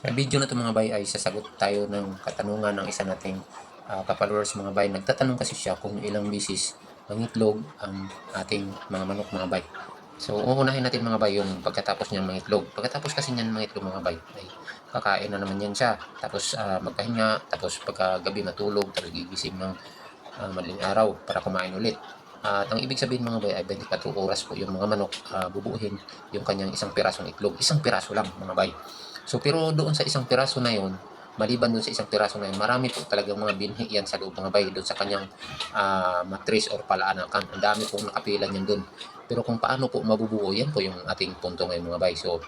Sa video na ito mga bay ay sasagot tayo ng katanungan ng isa nating uh, ka-followers mga bay. Nagtatanong kasi siya kung ilang bisis mangitlog ang ating mga manok mga bay. So uunahin natin mga bay yung pagkatapos niyang mangitlog. Pagkatapos kasi niyan mangitlog mga bay ay kakain na naman yan siya. Tapos uh, magpahinga, tapos pagkagabi matulog, tapos gigising ng uh, madaling araw para kumain ulit. At ang ibig sabihin mga bay ay 24 oras po yung mga manok uh, bubuuhin yung kanyang isang pirasong itlog. Isang piraso lang mga bay. So pero doon sa isang piraso na yon, maliban doon sa isang piraso na yun, marami po talagang mga binhi yan sa loob mga bay doon sa kanyang uh, matris or palaanakan. Ang dami pong nakapila niyan doon. Pero kung paano po mabubuo, yan po yung ating punto ngayon mga bay. So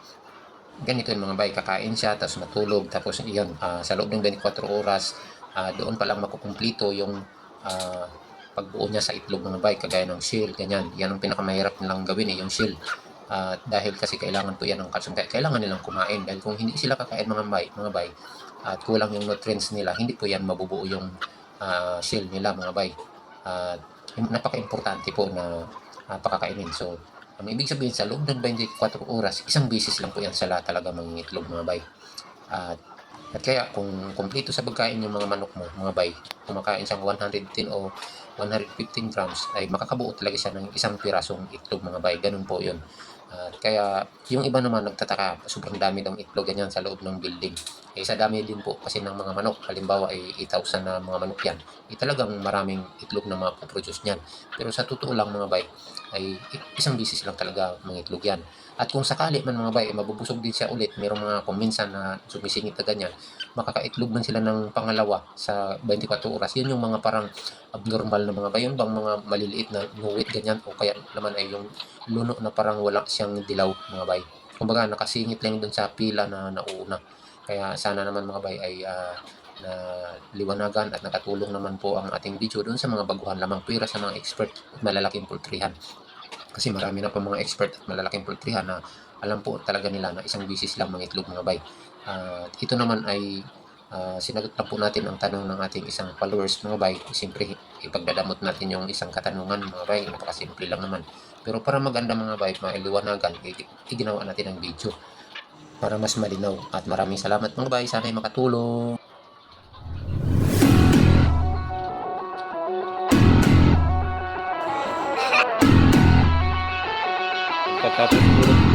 ganito yung mga bay, kakain siya, tapos matulog, tapos yun, uh, sa loob ng 24 oras, uh, doon pa lang makukumplito yung uh, pagbuo niya sa itlog mga bay, kagaya ng shell, ganyan. Yan ang pinakamahirap nilang gawin eh, yung shell. Uh, dahil kasi kailangan po yan ng calcium. Kaya kailangan nilang kumain. Dahil kung hindi sila kakain mga bay, mga bay at kulang yung nutrients nila, hindi po yan mabubuo yung uh, shell nila mga bay. Uh, napaka-importante po na uh, pakakainin. So, ang ibig sabihin sa loob ng 24 oras, isang bisis lang po yan sila talaga mangingitlog mga bay. At at kaya kung kumpleto sa pagkain yung mga manok mo, mga bay, kumakain siyang 110 o 115 grams, ay makakabuo talaga siya ng isang pirasong itlog mga bay. Ganun po yun. At kaya yung iba naman nagtataka, sobrang dami daw itlog ganyan sa loob ng building. Eh sa dami din po kasi ng mga manok, halimbawa ay 8,000 na mga manok yan, eh talagang maraming itlog na mapoproduce niyan. Pero sa totoo lang mga bay, ay isang bisis lang talaga mga itlog yan. At kung sakali man mga bay, eh, mabubusog din siya ulit, mayroong mga kung minsan na sumisingit na ganyan, makakaitlog man sila ng pangalawa sa 24 oras. Yun yung mga parang abnormal na mga bay, yun bang mga maliliit na nuwit ganyan o kaya naman ay yung luno na parang wala siyang dilaw mga bay. Kumbaga nakasingit lang dun sa pila na nauna. Kaya sana naman mga bay ay uh, na liwanagan at nakatulong naman po ang ating video doon sa mga baguhan lamang pera sa mga expert at malalaking pultrihan. Kasi marami na pa mga expert at malalaking pultrihan na alam po talaga nila na isang bisis lang mangitlog mga bay. Uh, ito naman ay uh, sinagot lang po natin ang tanong ng ating isang followers mga bay. Siyempre, ipagdadamot natin yung isang katanungan mga bay. Napakasimple lang naman. Pero para maganda mga bay, mailiwanagan, iginawa natin ang video para mas malinaw. At maraming salamat mga bay. Sana ay makatulong. Pagkatapos